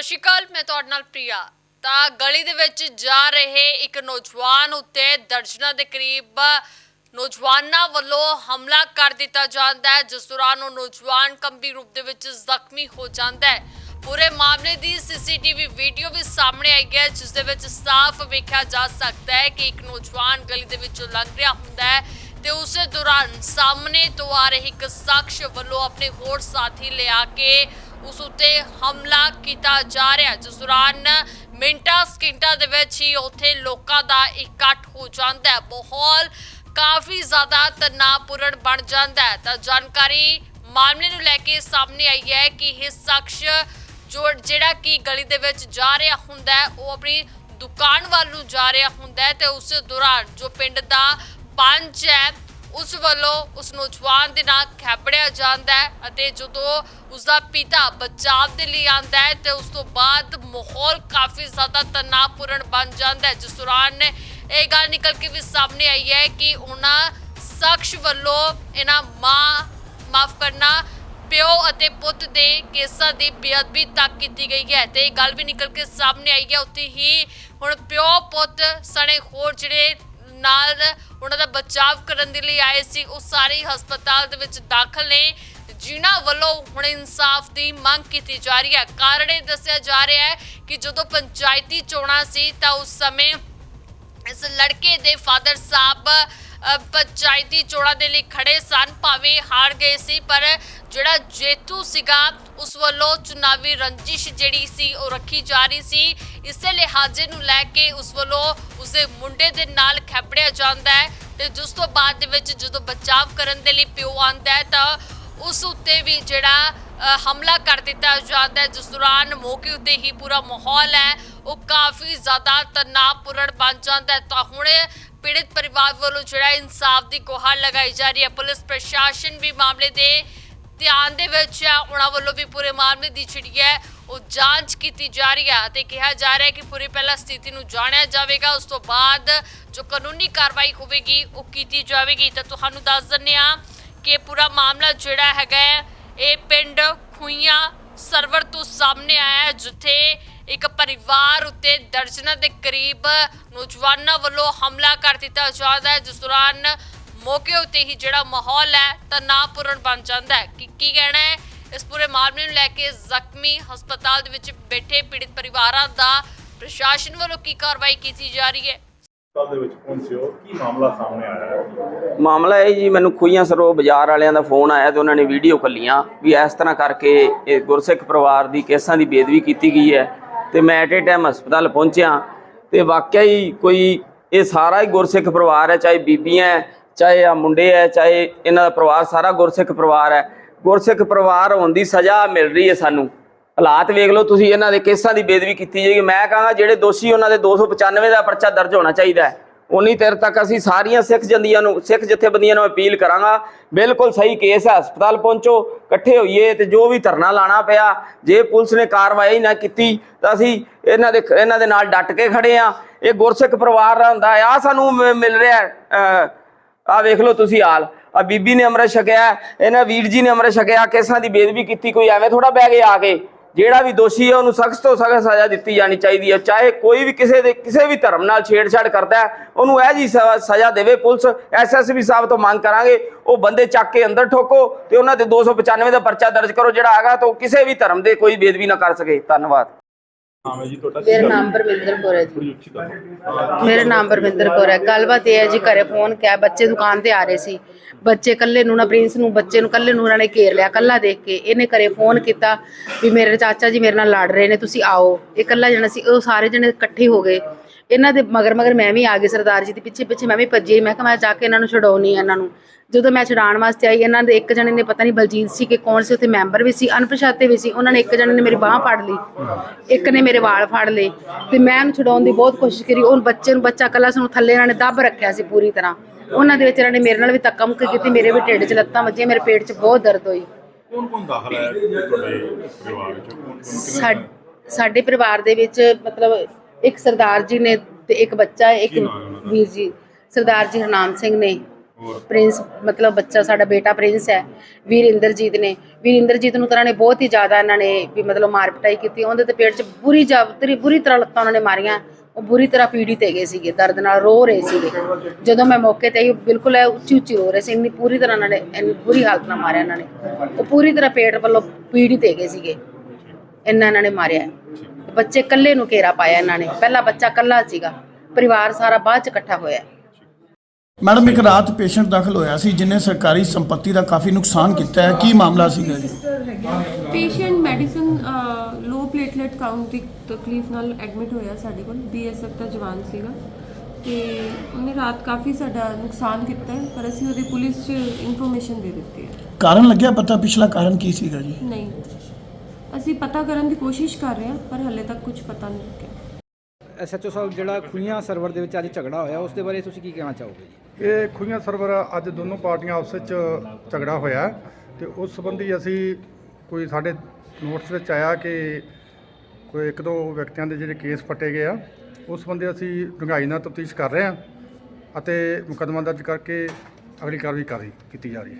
ਸਤਿ ਸ਼੍ਰੀ ਅਕਾਲ, ਮੈਂ ਤੁਹਾਡੇ ਨਾਲ ਪ੍ਰਿਆ। ਤਾਂ ਗਲੀ ਦੇ ਵਿੱਚ ਜਾ ਰਹੇ ਇੱਕ ਨੌਜਵਾਨ ਉੱਤੇ ਦਰਜਨਾਂ ਦੇ ਕਰੀਬ ਨੌਜਵਾਨਾਂ ਵੱਲੋਂ ਹਮਲਾ ਕਰ ਦਿੱਤਾ ਜਾਂਦਾ ਹੈ, ਜਿਸ ਦੌਰਾਨ ਉਹ ਨੌਜਵਾਨ ਗੰਭੀਰ ਰੂਪ ਦੇ ਵਿੱਚ ਜ਼ਖਮੀ ਹੋ ਜਾਂਦਾ ਹੈ। ਪੂਰੇ ਮਾਮਲੇ ਦੀ ਸੀਸੀਟੀਵੀ ਵੀਡੀਓ ਵੀ ਸਾਹਮਣੇ ਆਈ ਹੈ, ਜਿਸ ਦੇ ਵਿੱਚ ਸਾਫ਼ ਵੇਖਿਆ ਜਾ ਸਕਦਾ ਹੈ ਕਿ ਇੱਕ ਨੌਜਵਾਨ ਗਲੀ ਦੇ ਵਿੱਚੋਂ ਲੰਘ ਰਿਹਾ ਹੁੰਦਾ ਹੈ ਤੇ ਉਸੇ ਦੌਰਾਨ ਸਾਹਮਣੇ ਤੋਂ ਆ ਰਹੇ ਇੱਕ ਸ਼ਖਸ ਵੱਲੋਂ ਆਪਣੇ ਹੋਰ ਸਾਥੀ ਲਿਆ ਕੇ ਉਸ ਉੱਤੇ ਹਮਲਾ ਕੀਤਾ ਜਾ ਰਿਹਾ ਜਿਸ ਦੌਰਾਨ ਮਿੰਟਾਂ, ਸਕਿੰਟਾਂ ਦੇ ਵਿੱਚ ਹੀ ਉੱਥੇ ਲੋਕਾਂ ਦਾ ਇਕੱਠ ਹੋ ਜਾਂਦਾ ਹੈ। ਮਾਹੌਲ ਕਾਫੀ ਜ਼ਿਆਦਾ ਤਣਾਅਪੂਰਨ ਬਣ ਜਾਂਦਾ ਹੈ। ਤਾਂ ਜਾਣਕਾਰੀ ਮਾਮਲੇ ਨੂੰ ਲੈ ਕੇ ਸਾਹਮਣੇ ਆਈ ਹੈ ਕਿ ਇਹ ਸ਼ਖਸ ਜੋ ਜਿਹੜਾ ਕਿ ਗਲੀ ਦੇ ਵਿੱਚ ਜਾ ਰਿਹਾ ਹੁੰਦਾ ਹੈ, ਉਹ ਆਪਣੀ ਦੁਕਾਨ ਵੱਲ ਨੂੰ ਜਾ ਰਿਹਾ ਹੁੰਦਾ ਹੈ ਤੇ ਉਸ ਦੌਰਾਨ ਜੋ ਪਿੰਡ ਦਾ ਪੰਚ ਹੈ ਉਸ ਵੱਲੋਂ ਉਸ ਨੌਜਵਾਨ ਦੇ ਨਾਲ ਖੈਬੜਿਆ ਜਾਂਦਾ ਹੈ ਅਤੇ ਜਦੋਂ ਉਸ ਦਾ ਪਿਤਾ ਬਚਾਵ ਦੇ ਲਈ ਆਂਦਾ ਹੈ ਤੇ ਉਸ ਤੋਂ ਬਾਅਦ ਮਾਹੌਲ ਕਾਫੀ ਜ਼ਿਆਦਾ ਤਣਾਅਪੂਰਨ ਬਣ ਜਾਂਦਾ ਹੈ। ਜਿਸ ਦੌਰਾਨ ਇਹ ਗੱਲ ਨਿਕਲ ਕੇ ਵੀ ਸਾਹਮਣੇ ਆਈ ਹੈ ਕਿ ਉਹਨਾਂ ਸ਼ਖਸ ਵੱਲੋਂ ਇਹਨਾਂ ਮਾਂ ਮਾਫ ਕਰਨਾ, ਪਿਓ ਅਤੇ ਪੁੱਤ ਦੇ ਕੇਸਾਂ ਦੀ ਬੇਅਦਬੀ ਤੱਕ ਕੀਤੀ ਗਈ ਹੈ ਤੇ ਇਹ ਗੱਲ ਵੀ ਨਿਕਲ ਕੇ ਸਾਹਮਣੇ ਆਈ ਹੈ। ਉੱਥੇ ਹੀ ਹੁਣ ਪਿਓ ਪੁੱਤ ਸਣੇ ਹੋਰ ਜਿਹੜੇ ਨਾਲ ਉਹਨਾਂ ਦਾ ਬਚਾਵ ਕਰਨ ਦੇ ਲਈ ਆਏ ਸੀ। ਉਹ ਸਾਰੇ ਹਸਪਤਾਲ ਦੇ ਵਿੱਚ ਦਾਖਲ ਨੇ। ਜਿਨ੍ਹਾਂ ਵੱਲੋਂ ਹੁਣ ਇਨਸਾਫ ਦੀ ਮੰਗ ਕੀਤੀ ਜਾ ਰਹੀ ਹੈ। ਕਾਰਨ ਇਹ ਦੱਸਿਆ ਜਾ ਰਿਹਾ ਹੈ ਕਿ ਜਦੋਂ ਪੰਚਾਇਤੀ ਚੋਣਾਂ ਸੀ ਤਾਂ ਉਸ ਸਮੇਂ ਇਸ ਲੜਕੇ ਦੇ ਫਾਦਰ ਸਾਹਿਬ ਅ, ਪੰਚਾਇਤੀ ਚੋਣਾਂ ਦੇ ਲਈ ਖੜੇ ਸਨ ਭਾਵੇਂ ਹਾਰ ਗਏ ਸੀ ਪਰ ਜਿਹੜਾ ਜੇਤੂ ਸੀਗਾ ਉਸ ਵੱਲੋਂ ਚੁਣਾਵੀ ਰੰਜਿਸ਼ ਜਿਹੜੀ ਸੀ ਉਹ ਰੱਖੀ ਜਾ ਰਹੀ ਸੀ। ਇਸੇ ਲਿਹਾਜ਼ੇ ਨੂੰ ਲੈ ਕੇ ਉਸ ਵੱਲੋਂ ਉਸਦੇ ਮੁੰਡੇ ਦੇ ਨਾਲ ਖੈਪੜਿਆ ਜਾਂਦਾ ਹੈ ਤੇ ਜਿਸ ਤੋਂ ਬਾਅਦ ਦੇ ਵਿੱਚ ਜਦੋਂ ਬਚਾਅ ਕਰਨ ਦੇ ਲਈ ਪਿਓ ਆਂਦਾ ਹੈ ਤਾਂ ਉਸ ਉੱਤੇ ਵੀ ਜਿਹੜਾ ਅ, ਹਮਲਾ ਕਰ ਦਿੱਤਾ ਜਾਂਦਾ ਹੈ। ਜਿਸ ਦੌਰਾਨ ਮੌਕੇ ਉੱਤੇ ਹੀ ਪੂਰਾ ਮਾਹੌਲ ਹੈ। ਉਹ ਕਾਫੀ ਜ਼ਿਆਦਾ ਤਣਾਅਪੂਰਨ ਬਣ ਜਾਂਦਾ ਹੈ। ਤਾਂ ਹੁਣ ਪੀੜਤ ਪਰਿਵਾਰ ਵੱਲੋਂ ਜਿਹੜਾ ਇਨਸਾਫ ਦੀ ਗੁਹਾਰ ਲਗਾਈ ਜਾ ਰਹੀ ਹੈ ਪੁਲਿਸ ਪ੍ਰਸ਼ਾਸਨ ਵੀ ਮਾਮਲੇ ਦੇ ਧਿਆਨ ਦੇ ਵਿੱਚ ਹੈ ਉਹਨਾਂ ਵੱਲੋਂ ਵੀ ਪੂਰੇ ਮਾਮਲੇ ਦੀ ਜਿਹੜੀ ਹੈ ਉਹ ਜਾਂਚ ਕੀਤੀ ਜਾ ਰਹੀ ਹੈ ਤੇ ਕਿਹਾ ਜਾ ਰਿਹਾ ਹੈ ਕਿ ਪੂਰੀ ਪਹਿਲਾਂ ਸਥਿਤੀ ਨੂੰ ਜਾਣਿਆ ਜਾਵੇਗਾ ਉਸ ਤੋਂ ਬਾਅਦ ਜੋ ਕਾਨੂੰਨੀ ਕਾਰਵਾਈ ਹੋਵੇਗੀ ਉਹ ਕੀਤੀ ਜਾਵੇਗੀ ਤਾਂ ਤੁਹਾਨੂੰ ਦੱਸ ਦਿੰਦੇ ਹਾਂ ਕਿ ਪੂਰਾ ਮਾਮਲਾ ਜਿਹੜਾ ਹੈਗਾ ਇਹ ਪਿੰਡ ਖੁਈਆਂ ਸਰਵਰ ਤੋਂ ਸਾਹਮਣੇ ਆਇਆ ਜਿੱਥੇ ਇੱਕ ਪਰਿਵਾਰ ਉੱਤੇ ਦਰਜਨਾਂ ਦੇ ਕਰੀਬ ਨੌਜਵਾਨਾਂ ਵੱਲੋਂ ਹਮਲਾ ਕਰ ਦਿੱਤਾ ਜਾਂਦਾ ਹੈ। ਜਿਸ ਦੌਰਾਨ ਮੌਕੇ ਉੱਤੇ ਹੀ ਜਿਹੜਾ ਮਾਹੌਲ ਹੈ ਤਣਾਅਪੂਰਨ ਬਣ ਜਾਂਦਾ ਹੈ। ਕਿ ਕੀ ਕਹਿਣਾ ਹੈ? ਇਸ ਪੂਰੇ ਮਾਮਲੇ ਨੂੰ ਲੈ ਕੇ ਜ਼ਖਮੀ ਹਸਪਤਾਲ ਦੇ ਵਿੱਚ ਬੈਠੇ ਪੀੜਿਤ ਪਰਿਵਾਰਾਂ ਦਾ ਪ੍ਰਸ਼ਾਸਨ ਵੱਲੋਂ ਕੀ ਕਾਰਵਾਈ ਕੀਤੀ ਜਾ ਰਹੀ ਹੈ? ਹਸਪਤਾਲ ਦੇ ਵਿੱਚ ਪਹੁੰਚੇ ਹੋ ਕੀ ਮਾਮਲਾ ਸਾਹਮਣੇ ਆਇਆ ਹੈ? ਮਾਮਲਾ ਇਹ ਜੀ ਮੈਨੂੰ ਖੂਈਆਂ ਸਰੋ ਬਾਜ਼ਾਰ ਵਾਲਿਆਂ ਦਾ ਫੋਨ ਆਇਆ ਤੇ ਉਹਨਾਂ ਨੇ ਵੀਡੀਓ ਕੱਲੀਆਂ ਵੀ ਇਸ ਤਰ੍ਹਾਂ ਕਰਕੇ ਇਹ ਗੁਰਸਿੱਖ ਪਰਿਵਾਰ ਦੀ ਕੇਸਾਂ ਦੀ ਬੇਦਬੀ ਕੀਤੀ ਗਈ ਹੈ। ਤੇ ਮੈਂ ਐਟ ਏ ਟਾਈਮ ਹਸਪਤਾਲ ਪਹੁੰਚਿਆ ਤੇ ਵਾਕਿਆ ਹੀ ਕੋਈ ਇਹ ਸਾਰਾ ਹੀ ਗੁਰਸਿੱਖ ਪਰਿਵਾਰ ਹੈ, ਚਾਹੇ ਬੀਬੀਆਂ ਚਾਹੇ ਆ ਮੁੰਡੇ ਹੈ, ਚਾਹੇ ਇਹਨਾਂ ਦਾ ਪਰਿਵਾਰ ਸਾਰਾ ਗੁਰਸਿੱਖ ਪਰਿਵਾਰ ਹੈ। ਗੁਰਸਿੱਖ ਪਰਿਵਾਰ ਹੋਣ ਦੀ ਸਜ਼ਾ ਮਿਲ ਰਹੀ ਹੈ ਸਾਨੂੰ। ਹਾਲਾਤ ਵੇਖ ਲਓ ਤੁਸੀਂ ਇਹਨਾਂ ਦੇ ਕੇਸਾਂ ਦੀ ਬੇਦਬੀ ਕੀਤੀ ਜਾਏਗੀ। ਮੈਂ ਕਹਾਂਗਾ ਜਿਹੜੇ ਦੋਸ਼ੀ ਉਹਨਾਂ ਦੇ 295 ਦਾ ਪਰਚਾ ਦਰਜ ਹੋਣਾ ਚਾਹੀਦਾ ਹੈ। ਉਨੀ ਤੇਰ ਤੱਕ ਅਸੀਂ ਸਾਰੀਆਂ ਸਿੱਖ ਜੰਦੀਆਂ ਨੂੰ, ਸਿੱਖ ਜਥੇਬੰਦੀਆਂ ਨੂੰ ਅਪੀਲ ਕਰਾਂਗਾ। ਬਿਲਕੁਲ ਸਹੀ ਕੇਸ ਹੈ, ਹਸਪਤਾਲ ਪਹੁੰਚੋ, ਇਕੱਠੇ ਹੋਈਏ ਤੇ ਜੋ ਵੀ ਧਰਨਾ ਲਾਣਾ ਪਿਆ, ਜੇ ਪੁਲਿਸ ਨੇ ਕਾਰਵਾਈ ਨਾ ਕੀਤੀ, ਤਾਂ ਅਸੀਂ ਇਹਨਾਂ ਦੇ ਇਹਨਾਂ ਦੇ ਨਾਲ ਡਟ ਕੇ ਖੜੇ ਆ। ਇਹ ਗੁਰਸਿੱਖ ਪਰਿਵਾਰ ਦਾ ਹੁੰਦਾ ਆ ਸਾਨੂੰ ਮਿਲ ਰਿਹਾ ਆ ਵੇਖ ਲਓ ਤੁਸੀਂ ਹਾਲ। ਆ ਬੀਬੀ ਨੇ ਅੰਮ੍ਰਿਤ ਛਕਿਆ, ਇਹਨਾਂ ਵੀਰ ਜੀ ਨੇ ਅੰਮ੍ਰਿਤ ਛਕਿਆ, ਕੇਸਾਂ ਦੀ ਬੇਦਬੀ ਕੀਤੀ, ਕੋਈ ਐਵੇਂ ਥੋੜਾ ਬਹਿ ਕੇ ਆ ਕੇ ਜਿਹੜਾ ਵੀ ਦੋਸ਼ੀ ਹੈ, ਉਹਨੂੰ ਸਖਤ ਤੋਂ ਸਖਤ ਸਜ਼ਾ ਦਿੱਤੀ ਜਾਣੀ ਚਾਹੀਦੀ ਹੈ। ਚਾਹੇ ਕੋਈ ਵੀ ਕਿਸੇ ਦੇ ਕਿਸੇ ਵੀ ਧਰਮ ਨਾਲ ਛੇੜਛਾੜ ਕਰਦਾ ਹੈ, ਉਹਨੂੰ ਇਹ ਜੀ ਸ- ਸਜ਼ਾ ਦੇਵੇ ਪੁਲਿਸ। ਐਸਐਸਪੀ ਸਾਹਿਬ ਤੋਂ ਮੰਗ ਕਰਾਂਗੇ, ਉਹ ਬੰਦੇ ਚੱਕ ਕੇ ਅੰਦਰ ਠੋਕੋ ਤੇ ਉਹਨਾਂ ਤੇ 295 ਦਾ ਪਰਚਾ ਦਰਜ ਕਰੋ, ਜਿਹੜਾ ਹੈਗਾ ਤਾਂ ਉਹ ਕਿਸੇ ਵੀ ਧਰਮ ਦੇ ਕੋਈ ਬੇਦਬੀ ਨਾ ਕਰ ਸਕੇ। ਧੰਨਵਾਦ। ਨਾਮ ਹੈ ਜੀ ਤੁਹਾਡਾ? ਮੇਰਾ ਨਾਮ ਪਰਮਿੰਦਰ ਕੌਰ ਹੈ ਜੀ। ਮੇਰਾ ਨਾਮ ਪਰਮਿੰਦਰ ਕੌਰ ਹੈ। ਗੱਲਬਾਤ ਇਹ ਹੈ ਜੀ ਘਰੇ ਫੋਨ ਕਿਹਾ ਬੱਚੇ ਦੁਕਾਨ ਤੇ ਆ ਰਹੇ ਸੀ। ਬੱਚੇ ਕੱਲੇ ਨੂੰ ਨਾ ਪ੍ਰਿੰਸ ਨੂੰ ਬੱਚੇ ਨੂੰ ਕੱਲੇ ਨੂੰ ਉਹਨਾਂ ਨੇ ਘੇਰ ਲਿਆ ਕੱਲਾ ਦੇਖ ਕੇ ਇਹਨੇ ਘਰੇ ਫੋਨ ਕੀਤਾ ਵੀ ਮੇਰੇ ਚਾਚਾ ਜੀ ਮੇਰੇ ਨਾਲ ਲੜ ਰਹੇ ਨੇ ਤੁਸੀਂ ਆਓ। ਇਹ ਕੱਲਾ ਜਣਾ ਸੀ ਉਹ ਸਾਰੇ ਜਣੇ ਇਕੱਠੇ ਹੋ ਗਏ। ਇਹਨਾਂ ਦੇ ਮਗਰ ਮਗਰ ਮੈਂ ਵੀ ਆ ਗਈ ਸਰਦਾਰ ਜੀ ਦੇ ਪਿੱਛੇ ਪਿੱਛੇ ਮੈਂ ਵੀ ਭੱਜੀ ਮੈਂ ਕਿਹਾ ਮੈਂ ਜਾ ਕੇ ਇਹਨਾਂ ਨੂੰ ਛਡਾਉਣੀ ਆ ਇਹਨਾਂ ਨੂੰ। ਜਦੋਂ ਮੈਂ ਛਡਾਉਣ ਵਾਸਤੇ ਆਈ ਇਹਨਾਂ ਦੇ ਇੱਕ ਜਣੇ ਨੇ ਪਤਾ ਨਹੀਂ ਬਲਜੀਤ ਸੀ ਕਿ ਕੌਣ ਸੀ ਉੱਥੇ ਮੈਂਬਰ ਵੀ ਸੀ ਅਣਪਛਾਤੇ ਵੀ ਸੀ ਉਹਨਾਂ ਨੇ ਇੱਕ ਜਣੇ ਨੇ ਮੇਰੀ ਬਾਹ ਫੜ ਲਈ। ਇੱਕ ਨੇ ਮੇਰੇ ਵਾਲ ਫੜ ਲਏ ਤੇ ਮੈਂ ਉਹਨੂੰ ਛਡਾਉਣ ਦੀ ਬਹੁਤ ਕੋਸ਼ਿਸ਼ ਕਰੀ ਉਹ ਬੱਚੇ ਨੂੰ ਬੱਚਾ ਕੱਲਾ ਸੀ ਨੂੰ ਥੱਲੇ ਇਹਨਾਂ ਨੇ ਦੱਬ ਰੱਖਿਆ ਸੀ ਪੂਰੀ ਤਰ੍ਹਾਂ। ਉਹਨਾਂ ਦੇ ਵਿੱਚ ਇਹਨਾਂ ਨੇ ਮੇਰੇ ਨਾਲ ਵੀ ਧੱਕਾ ਮੁੱਕੀ ਕੀਤੀ ਮੇਰੇ ਵੀ ਢਿੱਡ 'ਚ ਲੱਤਾਂ ਵੱਜੀਆਂ ਮੇਰੇ ਪੇਟ 'ਚ ਬਹੁਤ ਦਰਦ ਹੋਈ। ਕੌਣ ਕੌਣ ਦਾਖਲ ਹੈ ਤੁਹਾਡੇ ਪਰਿਵਾਰ ਵਿੱਚ ਕੌਣ ਕੌਣ ਸਾ- ਸਾਡੇ ਪਰਿਵਾਰ ਦੇ ਵਿੱਚ ਮਤਲਬ ਇੱਕ ਸਰਦਾਰ ਜੀ ਨੇ ਤੇ ਇੱਕ ਬੱਚਾ ਹੈ, ਇੱਕ ਕੀ ਨਾਮ ਹੈ ਉਹਨਾਂ ਦਾ? ਵੀਰ ਜੀ। ਸਰਦਾਰ ਜੀ ਹਰਨਾਮ ਸਿੰਘ ਨੇ। ਪ੍ਰਿੰਸ ਮਤਲਬ ਬੱਚਾ ਸਾਡਾ ਬੇਟਾ ਪ੍ਰਿੰਸ ਹੈ ਵੀਰ ਇੰਦਰਜੀਤ ਨੇ। ਵੀਰ ਇੰਦਰਜੀਤ ਨੂੰ ਤਾਂ ਇਹਨਾਂ ਨੇ ਬਹੁਤ ਹੀ ਜ਼ਿਆਦਾ ਇਹਨਾਂ ਨੇ ਵੀ ਮਤਲਬ ਮਾਰ ਪਿਟਾਈ ਕੀਤੀ। ਉਹਦੇ ਤੇ ਪੇਟ 'ਚ ਬੁਰੀ ਜਾ ਬੁਰੀ ਬੁਰੀ ਤਰ੍ਹਾਂ ਲੱਤਾਂ ਉਹਨਾਂ ਨੇ ਮਾਰੀਆਂ। ਉਹ ਬੁਰੀ ਤਰ੍ਹਾਂ ਪੀੜਿਤ ਹੈਗੇ ਸੀਗੇ ਦਰਦ ਨਾਲ ਰੋ ਰਹੇ ਸੀਗੇ। ਜਦੋਂ ਮੈਂ ਮੌਕੇ ਤੇ ਆਈ ਉਹ ਬਿਲਕੁਲ ਐ ਉੱਚੀ ਉੱਚੀ ਰੋ ਰਹੇ ਸੀ। ਇੰਨੀ ਪੂਰੀ ਤਰ੍ਹਾਂ ਇਹਨਾਂ ਨੇ ਇੰਨੀ ਬੁਰੀ ਹਾਲਤ ਨਾਲ ਮਾਰਿਆ ਇਹਨਾਂ ਨੇ। ਉਹ ਪੂਰੀ ਤਰ੍ਹਾਂ ਪੇਟ ਵੱਲੋਂ ਪੀੜਿਤ ਹੈਗੇ ਸੀਗੇ। ਇੰਨਾ ਇਹਨਾਂ ਨੇ ਮਾਰਿਆ। ਤੇ ਬੱਚੇ ਇਕੱਲੇ ਨੂੰ ਘੇਰਾ ਪਾਇਆ ਇਹਨਾਂ ਨੇ। ਪਹਿਲਾ ਬੱਚਾ ਇਕੱਲਾ ਸੀਗਾ। ਪਰਿਵਾਰ ਸਾਰਾ ਬਾਅਦ ਚ ਇਕੱਠਾ ਹੋਇਆ। ਮੈਡਮ ਇੱਕ ਰਾਤ ਪੇਸ਼ੈਂਟ ਦਾਖਲ ਹੋਇਆ ਸੀ ਜਿਨੇ ਸਰਕਾਰੀ ਸੰਪત્ਤੀ ਦਾ ਕਾਫੀ ਨੁਕਸਾਨ ਕੀਤਾ ਹੈ। ਕੀ ਮਾਮਲਾ ਸੀਗਾ ਜੀ? Patient medicine low platelet count ਦੀ ਤਕਲੀਫ ਨਾਲ ਐਡਮਿਟ ਹੋਇਆ ਸਾਡੇ ਕੋਲ। ਬੀਐਸਐਫ ਦਾ ਜਵਾਨ ਸੀਗਾ। ਤੇ ਉਹਨੇ ਰਾਤ ਕਾਫੀ ਸਾਡਾ ਨੁਕਸਾਨ ਕੀਤਾ ਹੈ ਪਰ ਅਸੀਂ ਉਹਦੀ ਪੁਲਿਸ 'ਚ ਇਨਫੋਰਮੇਸ਼ਨ ਦੇ ਦਿੱਤੀ ਹੈ। ਕਾਰਨ ਲੱਗਿਆ ਪਤਾ? ਪਿਛਲਾ ਕਾਰਨ ਕੀ ਸੀਗਾ ਜੀ? ਨਹੀਂ। ਅਸੀਂ ਪਤਾ ਕਰਨ ਦੀ ਕੋਸ਼ਿਸ਼ ਕਰ ਰਹੇ ਹਾਂ ਪਰ ਹਲੇ ਤੱਕ ਕੁਝ ਪਤਾ ਨਹੀਂ ਲੱਗਿਆ। ਐਸਐਚਓ ਸਾਹਿਬ ਜਿਹੜਾ ਖੁਈਆਂ ਸਰਵਰ ਦੇ ਵਿੱਚ ਅੱਜ ਝਗੜਾ ਹੋਇਆ ਉਸ ਦੇ ਬਾਰੇ ਤੁਸੀਂ ਕੀ ਕਹਿਣਾ ਚਾਹੋਗੇ ਜੀ? ਇਹ ਖੂਹੀਆਂ ਸਰਵਰ ਅੱਜ ਦੋਨੋਂ ਪਾਰਟੀਆਂ ਆਪਸ ਵਿੱਚ ਝਗੜਾ ਹੋਇਆ ਤੇ ਉਸ ਸੰਬੰਧੀ ਅਸੀਂ ਕੋਈ ਸਾਡੇ ਨੋਟਸ ਵਿੱਚ ਆਇਆ ਕਿ ਕੋਈ ਇੱਕ ਦੋ ਵਿਅਕਤੀਆਂ ਦੇ ਜਿਹੜੇ ਕੇਸ ਫੱਟੇ ਗਏ ਆ ਉਸ ਸੰਬੰਧੀ ਅਸੀਂ ਡੂੰਘਾਈ ਨਾਲ ਤਫਤੀਸ਼ ਕਰ ਰਹੇ ਹਾਂ ਅਤੇ ਮੁਕੱਦਮਾ ਦਰਜ ਕਰਕੇ ਅਗਲੀ ਕਾਰਵਾਈ ਕਰ ਰਹੀ ਕੀਤੀ ਜਾ ਰਹੀ ਹੈ।